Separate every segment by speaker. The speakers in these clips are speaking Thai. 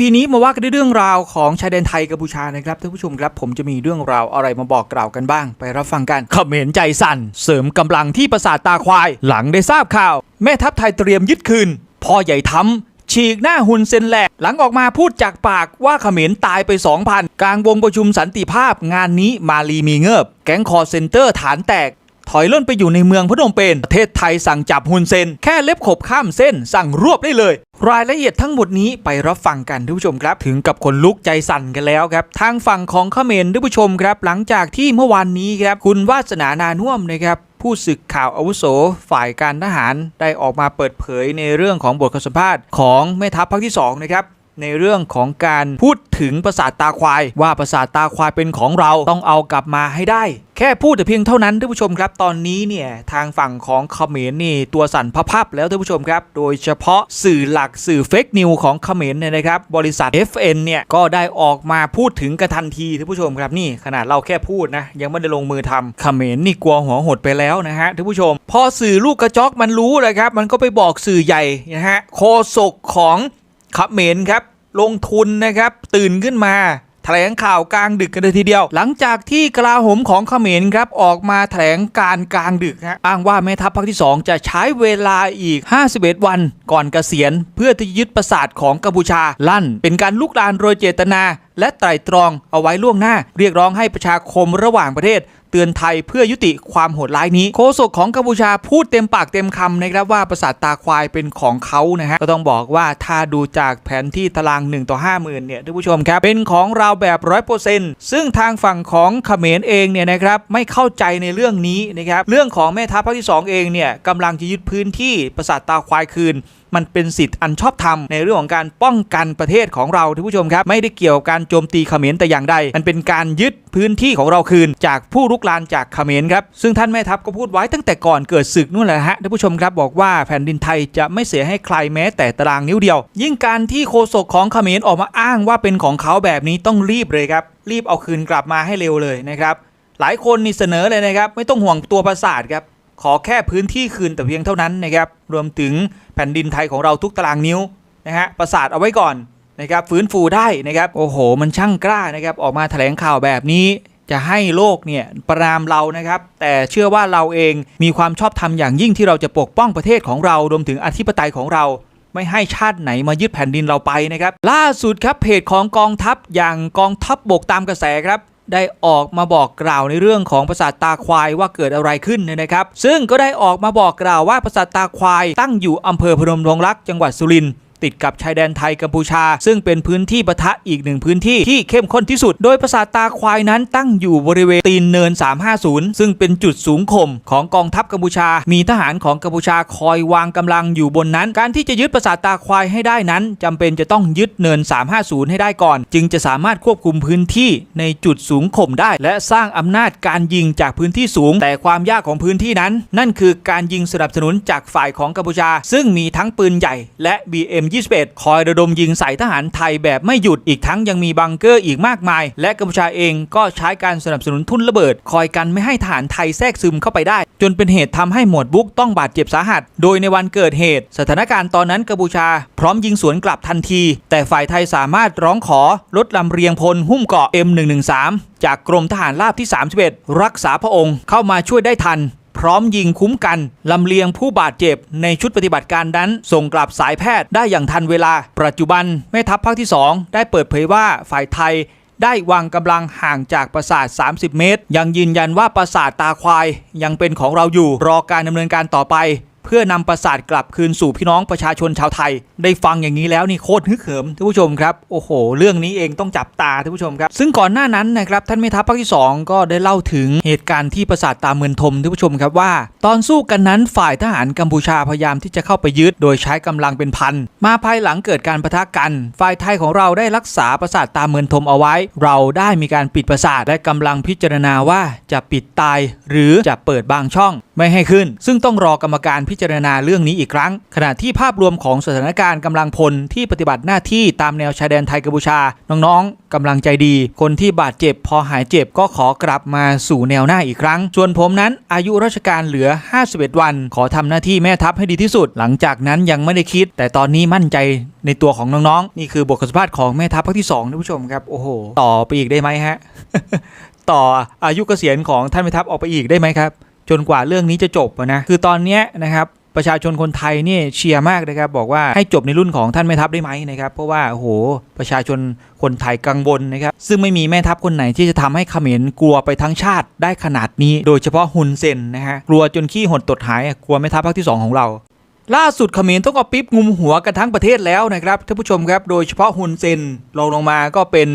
Speaker 1: EP นี้มาว่ากันด้วยเรื่องราวของชายแดนไทยกัมพูชานะครับท่านผู้ชมครับ ผมจะมีเรื่องราวอะไรมาบอกกล่าวกันบ้าง ไปรับฟังกันขมรใจสั่น เสริมกำลังที่ปราสาทตาควาย หลังได้ทราบข่าว แม่ทัพไทยเตรียมยึดคืนพ่อใหญ่ทำฉีกหน้าหุ่นเซนแหลกหลังออกมาพูดจากปากว่าเขมรตายไป 2,000 กลางวงประชุมสันติภาพงานนี้มาลีมีเงิบแก๊งคอร์เซนเตอร์ฐานแตก ถอยล่นไปอยู่ในเมืองพนมเปญประเทศไทยสั่งจับฮุนเซน แค่เล็บขบข้ามเส้น สั่งรวบได้เลย รายละเอียดทั้งหมดนี้ไปรับฟังกันท่านผู้ชมครับ ถึงกับคนลุกใจสั่นกันแล้วครับ ทางฝั่งของเขมรท่านผู้ชมครับ หลังจากที่เมื่อวานนี้ครับคุณวาสนานานุ่วมนะครับผู้สื่อข่าวอาวุโสฝ่ายการทหารได้ออกมาเปิดเผยในเรื่องของบทสัมภาษณ์ของแม่ทัพภาคที่สองนะครับ ในเรื่องของการพูดถึงปราสาทตาควาย ว่าปราสาทตาควายเป็นของเราต้องเอากลับมาให้ได้ แค่พูดแต่เพียงเท่านั้นท่านผู้ชมครับ ตอนนี้เนี่ยทางฝั่งของเขมรนี่ตัวสั่นพับแล้วท่านผู้ชมครับ โดยเฉพาะสื่อหลักสื่อเฟกนิวของเขมรเนี่ยนะครับบริษัท FN เนี่ยก็ได้ออกมาพูดถึงกันทันทีท่านผู้ชมครับนี่ขนาดเราแค่พูดนะยังไม่ได้ลงมือทำเขมรนี่กลัวหัวหดไปแล้วนะฮะท่านผู้ชม พอสื่อลูกกระจอกมันรู้เลยครับมันก็ไปบอกสื่อใหญ่นะฮะโคศกของ เขมรครับ ลงทุนนะครับ ตื่นขึ้นมาแถลงข่าวกลางดึกกันเลยทีเดียว หลังจากที่กลาโหมของเขมรครับออกมาแถลงการกลางดึกฮะอ้างว่าแม่ทัพภาคที่ 2 จะใช้เวลาอีก 51 วัน ก่อนเกษียณ เพื่อที่ยึดปราสาทของกัมพูชาลั่น เป็นการลุกลานโดยเจตนา และไตร่ตรองเอาไว้ล่วงหน้า เรียกร้องให้ประชาคมระหว่างประเทศ เตือนไทยเพื่อยุติความโหดร้ายนี้ โฆษกของกัมพูชาพูดเต็มปากเต็มคำนะครับว่าปราสาทตาควายเป็นของเขานะฮะก็ต้องบอกว่าถ้าดูจากแผนที่ตาราง 1 ต่อ 50,000เนี่ยท่านผู้ชมครับเป็นของเราแบบร้อยเปอร์เซ็นต์ซึ่งทางฝั่งของเขมรเองเนี่ยนะครับไม่เข้าใจในเรื่องนี้นะครับเรื่องของแม่ทัพภาคที่ 2 เองเนี่ยกำลังจะยึดพื้นที่ปราสาทตาควายคืน มันเป็นสิทธิ์อันชอบธรรมในเรื่องของการป้องกันประเทศของเราท่านผู้ชมครับ ไม่ได้เกี่ยวกับการโจมตีเขมรแต่อย่างใดมันเป็นการยึดพื้นที่ของเราคืน จากผู้รุกรานจากเขมรครับซึ่งท่านแม่ทัพก็พูดไว้ตั้งแต่ก่อนเกิดศึกนู่นแหละฮะท่านผู้ชมครับบอกว่าแผ่นดินไทยจะไม่เสียให้ใครแม้แต่ตารางนิ้วเดียว ยิ่งการที่โฆษกของเขมรออกมาอ้างว่าเป็นของเขาแบบนี้ต้องรีบเลยครับรีบเอาคืนกลับมาให้เร็วเลยนะครับหลายคนนี่เสนอเลยนะครับ ไม่ต้องห่วงตัวปราสาทครับ ขอแค่พื้นที่คืนแต่เพียงเท่านั้นนะครับรวมถึงแผ่นดินไทยของเราทุกตารางนิ้วนะฮะประสาทเอาไว้ก่อนนะครับฟื้นฟูได้นะครับโอ้โห มันช่างกล้านะครับออกมาแถลงข่าวแบบนี้จะให้โลกเนี่ยประนามเรานะครับ แต่เชื่อว่าเราเองมีความชอบธรรมอย่างยิ่งที่เราจะปกป้องประเทศของเรารวมถึงอธิปไตยของเรา ไม่ให้ชาติไหนมายึดแผ่นดินเราไปนะครับ ล่าสุดครับเพจของกองทัพอย่างกองทัพบบกตามกระแสครับ ได้ออกมาบอกกล่าวในเรื่องของปราสาทตาควายว่าเกิดอะไรขึ้นเนี่ยนะครับ ซึ่งก็ได้ออกมาบอกกล่าวว่าปราสาทตาควายตั้งอยู่อำเภอพนมรงรักจังหวัดสุรินทร์ ติดกับชายแดนไทยกัมพูชา ซึ่งเป็นพื้นที่ปะทะอีกหนึ่งพื้นที่ที่เข้มข้นที่สุด โดยปราสาทตาควายนั้นตั้งอยู่บริเวณตีนเนิน 350 ซึ่งเป็นจุดสูงข่มของกองทัพกัมพูชา มีทหารของกัมพูชาคอยวางกำลังอยู่บนนั้น การที่จะยึดปราสาทตาควายให้ได้นั้นจำเป็นจะต้องยึดเนิน 350 ให้ได้ก่อน จึงจะสามารถควบคุมพื้นที่ในจุดสูงข่มได้ และสร้างอำนาจการยิงจากพื้นที่สูง แต่ความยากของพื้นที่นั้น นั่นคือการยิงสนับสนุนจากฝ่ายของกัมพูชา ซึ่งมีทั้งปืนใหญ่และ21 คอยระดมยิงใส่ทหารไทยแบบไม่หยุดอีกทั้งยังมีบังเกอร์อีกมากมาย และกัมพูชาเองก็ใช้การสนับสนุนทุนระเบิด คอยกันไม่ให้ทหารไทยแทรกซึมเข้าไปได้ จนเป็นเหตุทำให้หมวดบุ๊กต้องบาดเจ็บสาหัส โดยในวันเกิดเหตุ สถานการณ์ตอนนั้นกัมพูชา พร้อมยิงสวนกลับทันที แต่ฝ่ายไทยสามารถร้องขอลดลำเรียงพลหุ้มเกาะ M113 จากกรมทหารราบที่ 31 รักษาพระองค์เข้ามาช่วยได้ทัน พร้อมยิงคุ้มกันลำเลียงผู้บาดเจ็บในชุดปฏิบัติการนั้น ส่งกลับสายแพทย์ได้อย่างทันเวลา ปัจจุบันแม่ทัพภาคที่ 2 ได้เปิดเผยว่าฝ่ายไทยได้วางกำลังห่างจากปราสาท 30 เมตร ยังยืนยันว่าปราสาทตาควายยังเป็นของเราอยู่รอการดำเนินการต่อไป พื่อนำปราสาทกลับคืนสู่พี่น้องประชาชนชาวไทย ได้ฟังอย่างนี้แล้วนี่โคตรฮึกเหิมท่านผู้ชมครับโอ้โห เรื่องนี้เองต้องจับตาท่านผู้ชมครับซึ่งก่อนหน้านั้นนะครับท่านแม่ทัพภาคที่ 2 ก็ได้เล่าถึงเหตุการณ์ที่ปราสาทตาเมือนทมท่านผู้ชมครับว่า ตอนสู้กันนั้นฝ่ายทหารกัมพูชาพยายามที่จะเข้าไปยึด โดยใช้กำลังเป็นพันมาภายหลังเกิดการปะทะกัน ฝ่ายไทยของเราได้รักษาปราสาทตาเมือนทมเอาไว้ เราได้มีการปิดปราสาทและกำลังพิจารณาว่าจะปิดตาย หรือจะเปิดบางช่อง ไม่ให้ขึ้น ซึ่งต้องรอกรรมการพิจารณาเรื่องนี้อีกครั้ง ขณะที่ภาพรวมของสถานการณ์กำลังพลที่ปฏิบัติหน้าที่ตามแนวชายแดนไทยกัมพูชา น้องๆกำลังใจดี คนที่บาดเจ็บพอหายเจ็บก็ขอกลับมาสู่แนวหน้าอีกครั้ง ส่วนผมนั้นอายุราชการเหลือ 51 วัน ขอทำหน้าที่แม่ทัพให้ดีที่สุด หลังจากนั้นยังไม่ได้คิด แต่ตอนนี้มั่นใจในตัวของน้องๆ นี่คือบทสัมภาษณ์ของแม่ทัพภาคที่2ท่านผู้ชมครับ โอ้โห ต่อไปอีกได้ไหมฮะ ต่ออายุเกษียณของท่านแม่ทัพออกไปอีกได้ไหมครับ จนกว่าเรื่องนี้จะจบนะคือตอนนี้นะครับประชาชนคนไทยเนี่ยเชียร์มากนะครับบอกว่าให้จบในรุ่นของท่านแม่ทัพได้ไหมนะครับเพราะว่าโอ้โหประชาชนคนไทยกังวลนะครับซึ่งไม่มีแม่ทัพคนไหนที่จะทำให้เขมรกลัวไปทั้งชาติได้ขนาดนี้ โดยเฉพาะฮุนเซนนะฮะกลัวจนขี้หดตดหายกลัวแม่ทัพภาคที่สองของเรา ล่าสุดเขมรต้องเอาปิ๊บงุมหัวกันทั้งประเทศแล้วนะครับท่านผู้ชมครับโดยเฉพาะฮุนเซนลงลงมาก็เป็น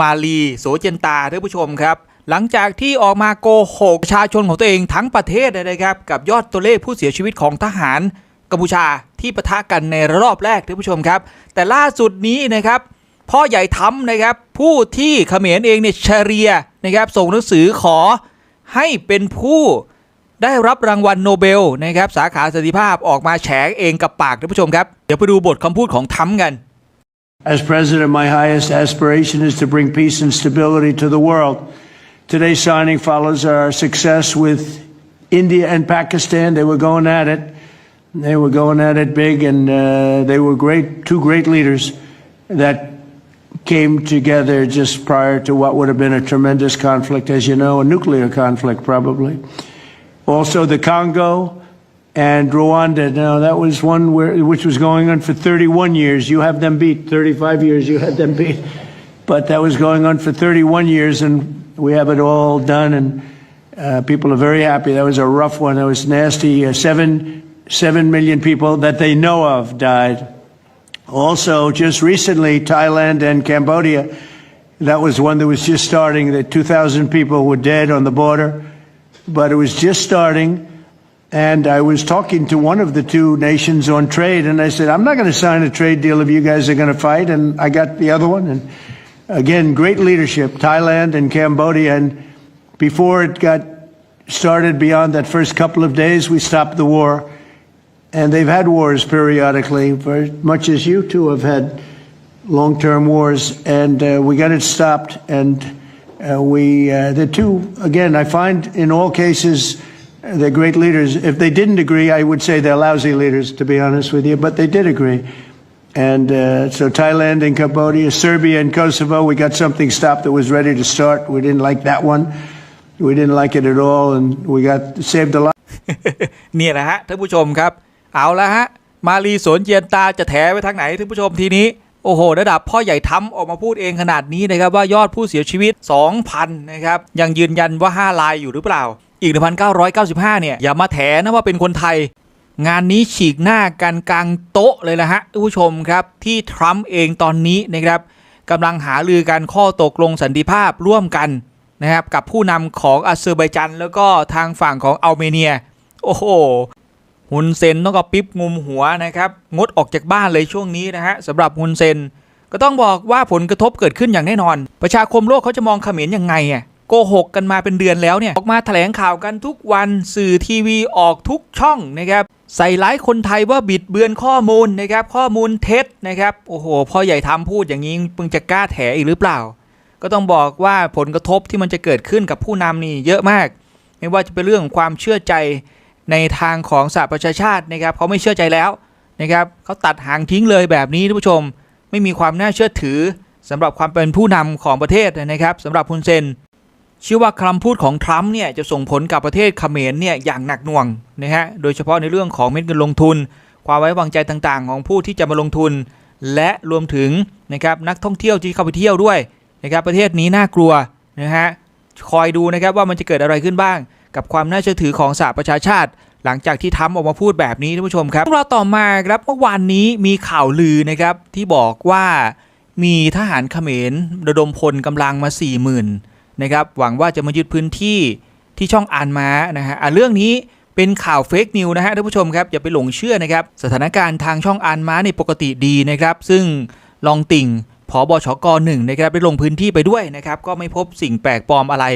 Speaker 1: มาลีโสเจนตาท่านผู้ชมครับ หลังจากที่ออกมาโกหกประชาชนของตัวเองทั้งประเทศเลยนะครับ กับยอดตัวเลขผู้เสียชีวิตของทหารกัมพูชาที่ปะทะกันในรอบแรกท่านผู้ชมครับ แต่ล่าสุดนี้นะครับพ่อใหญ่ทำนะครับผู้ที่เขมรเองเนี่ยเชรียนะครับส่งหนังสือขอให้เป็นผู้ได้รับรางวัลโนเบลนะครับสาขาสันติภาพออกมาแฉเองกับปากท่านผู้ชมครับ เดี๋ยวไปดูบทคำพูดของทั้มกัน
Speaker 2: As president, my highest aspiration is to bring peace and stability to the world. Today's signing follows our success with India and Pakistan. They were going at it. They were going at it big, and uh, they were great, two great leaders that came together just prior to what would have been a tremendous conflict, as you know, a nuclear conflict probably. Also, the Congo and Rwanda. Now, that was one where, which was going on for 31 years. You have them beat. 35 years, you had them beat. But that was going on for 31 years, and we have it all done, and uh, people are very happy. That was a rough one. That was nasty. Uh, seven, seven million people that they know of died. Also, just recently, Thailand and Cambodia, that was one that was just starting, that 2,000 people were dead on the border, but it was just starting. And I was talking to one of the two nations on trade, and I said, I'm not going to sign a trade deal if you guys are going to fight. And I got the other one. And again, great leadership, Thailand and Cambodia. And before it got started beyond that first couple of days, we stopped the war. And they've had wars periodically, for much as you two have had long term wars. And uh, we got it stopped. And uh, we, uh, the two, again, I find in all cases, uh, they're great leaders. If they didn't agree, I would say they're lousy leaders, to be honest with you, but they did agree. And uh, so Thailand and Cambodia, Serbia and Kosovo, we got something stopped that was ready to start. We didn't like that one. We didn't like it at all, and we got saved a lot.
Speaker 1: เนี่ยแหละฮะท่านผู้ชมครับ เอาละฮะ มารีสนเจียนตาจะแถไปทางไหนท่านผู้ชมทีนี้ โอ้โห ระดับพ่อใหญ่ทำออกมาพูดเองขนาดนี้นะครับ ว่ายอดผู้เสียชีวิต 2,000 นะครับ ยังยืนยันว่า 5 ลายอยู่หรือเปล่า อีก 1,995 เนี่ย อย่ามาแถนะว่าเป็นคนไทย งานนี้ฉีกหน้ากันกลางโต๊ะเลยละฮะท่านผู้ชมครับที่ทรัมป์เองตอนนี้นะครับกำลังหาลือกันข้อตกลงสันติภาพร่วมกันนะครับกับผู้นำของอาเซอร์ไบจัน แล้วก็ทางฝั่งของอัลเมเนีย โอ้โหฮุนเซนต้องกับปิ๊บงุมหัวนะครับงดออกจากบ้านเลยช่วงนี้นะฮะสำหรับฮุนเซน ก็ต้องบอกว่าผลกระทบเกิดขึ้นอย่างแน่นอน ประชาคมโลกเขาจะมองเขมรยังไงอะโกหกกันมาเป็นเดือนแล้วเนี่ยออกมาแถลงข่าวกันทุกวันสื่อทีวีออกทุกช่องนะครับ ใส่ร้ายคนไทยว่าบิดเบือนข้อมูลนะครับข้อมูลเท็จนะครับโอ้โหพ่อใหญ่ทำพูดอย่างนี้มึงจะกล้าแถอีกหรือเปล่า ก็ต้องบอกว่าผลกระทบที่มันจะเกิดขึ้นกับผู้นำนี่เยอะมาก ไม่ว่าจะเป็นเรื่องของความเชื่อใจในทางของสหประชาชาตินะครับเขาไม่เชื่อใจแล้วนะครับเขาตัดหางทิ้งเลยแบบนี้ท่านผู้ชม ไม่มีความน่าเชื่อถือสำหรับความเป็นผู้นำของประเทศนะครับสำหรับฮุนเซน เชื่อว่าคำพูดของทรัมป์เนี่ยจะส่งผลกับประเทศเขมรเนี่ยอย่างหนักหน่วงนะฮะโดยเฉพาะในเรื่องของเม็ดเงินลงทุน ความไว้วางใจต่างๆ ของผู้ที่จะมาลงทุน และรวมถึงนะครับนักท่องเที่ยวที่เข้าไปเที่ยวด้วยนะครับประเทศนี้น่ากลัวนะฮะคอยดูนะครับว่ามันจะเกิดอะไรขึ้นบ้าง กับความน่าเชื่อถือของสหประชาชาติ หลังจากที่ทำออกมาพูดแบบนี้ท่านผู้ชมครับเราต่อมาครับเมื่อวานนี้มีข่าวลือนะครับที่บอกว่ามีทหารเขมรระดมพลกำลังมา40,000น นะครับหวังว่าจะมายึดพื้นที่ที่ช่องอ่านม้านะฮะะเรื่องนี้เป็นข่าวเฟกนิวนะฮะท่านผู้ชมครับอย่าไปหลงเชื่อนะครับสถานการณ์ทางช่องอ่านม้าในปกติดีนะครับซึ่งลองติ่งผอบชกหนึ่งนะครับได้ลงพื้นที่ไปด้วยนะครับก็ไม่พบสิ่งแปลกปลอมอะไร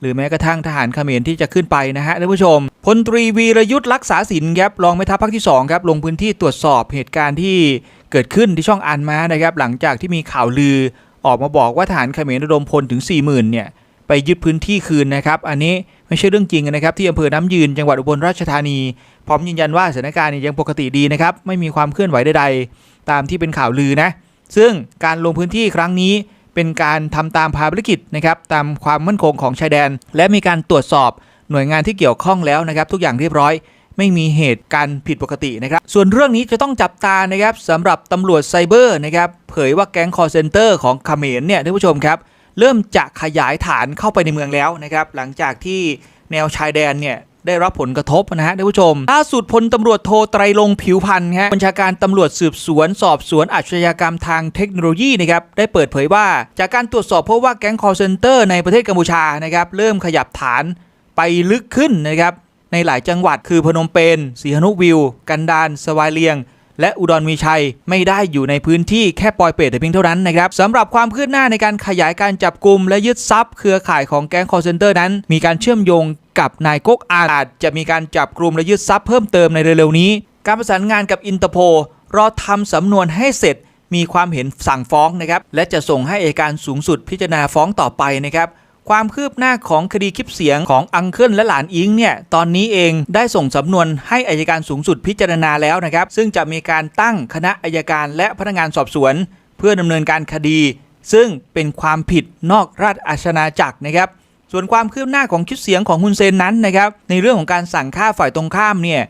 Speaker 1: หรือแม้กระทั่งทหารเขมรที่จะขึ้นไปนะฮะท่านผู้ชมพลตรีวีรยุทธ์รักษาสินครับรองแม่ทัพภาคที่2ครับลงพื้นที่ตรวจสอบเหตุการณ์ที่เกิดขึ้นที่ช่องอันม้านะครับหลังจากที่มีข่าวลือออกมาบอกว่าทหารเขมรระดมพลถึง 40,000เนี่ย ไปยึดพื้นที่คืนนะครับ อันนี้ไม่ใช่เรื่องจริงนะครับ ที่อำเภอน้ำยืนจังหวัดอุบลราชธานี พร้อมยืนยันว่าสถานการณ์ยังปกติดีนะครับ ไม่มีความเคลื่อนไหวใดๆ ตามที่เป็นข่าวลือนะ ซึ่งการลงพื้นที่ครั้งนี้เป็นการทำตามภารกิจนะครับตามความมั่นคงของชายแดน และมีการตรวจสอบหน่วยงานที่เกี่ยวข้องแล้วนะครับ ทุกอย่างเรียบร้อย ไม่มีเหตุการณ์ผิดปกตินะครับ ส่วนเรื่องนี้จะต้องจับตานะครับสำหรับตำรวจไซเบอร์นะครับเผยว่าแก๊งคอร์เซนเตอร์ของเขมรเนี่ยท่านผู้ชมครับ เริ่มจะขยายฐานเข้าไปในเมืองแล้วนะครับหลังจากที่แนวชายแดนเนี่ยได้รับผลกระทบนะฮะท่านผู้ชม ล่าสุดพลตำรวจโทไตรลงผิวพันธ์ฮะบัญชาการตำรวจสืบสวน สอบสวนอาชญากรรมทางเทคโนโลยีนะครับได้เปิดเผยว่า จากการตรวจสอบพบว่าแก๊งคอร์เซนเตอร์ในประเทศกัมพูชานะครับเริ่มขยับฐานไปลึกขึ้นนะครับในหลายจังหวัดคือพนมเปญสีหนุวิว กันดารสวายเลียง และอุดรมีชัยไม่ได้อยู่ในพื้นที่แค่ปอยเปตแต่เพียงเท่านั้นนะครับสำหรับความคืบหน้าในการขยายการจับกลุ่มและยึดทรัพย์เครือข่ายของแก๊งคอร์เซนเตอร์นั้น มีการเชื่อมโยงกับนายก๊กอาอาจจะมีการจับกลุ่มและยึดทรัพย์เพิ่มเติมในเร็วๆนี้ การประสานงานกับอินเตอร์โพรอทำสำนวนให้เสร็จมีความเห็นสั่งฟ้องนะครับ และจะส่งให้เอัยการสูงสุดพิจารณาฟ้องต่อไปนะครับ ความคืบหน้าของคดีคลิปเสียงของอังเคิลและหลานอิงเนี่ยตอนนี้เองได้ส่งสำนวนให้อายการสูงสุดพิจารณาแล้วนะครับซึ่งจะมีการตั้งคณะอายการและพนักงานสอบสวน เพื่อดำเนินการคดี ซึ่งเป็นความผิดนอกราชอาณาจักรนะครับส่วนความคืบหน้าของคลิปเสียงของฮุนเซนนั้นนะครับในเรื่องของการสั่งฆ่าฝ่ายตรงข้ามเนี่ย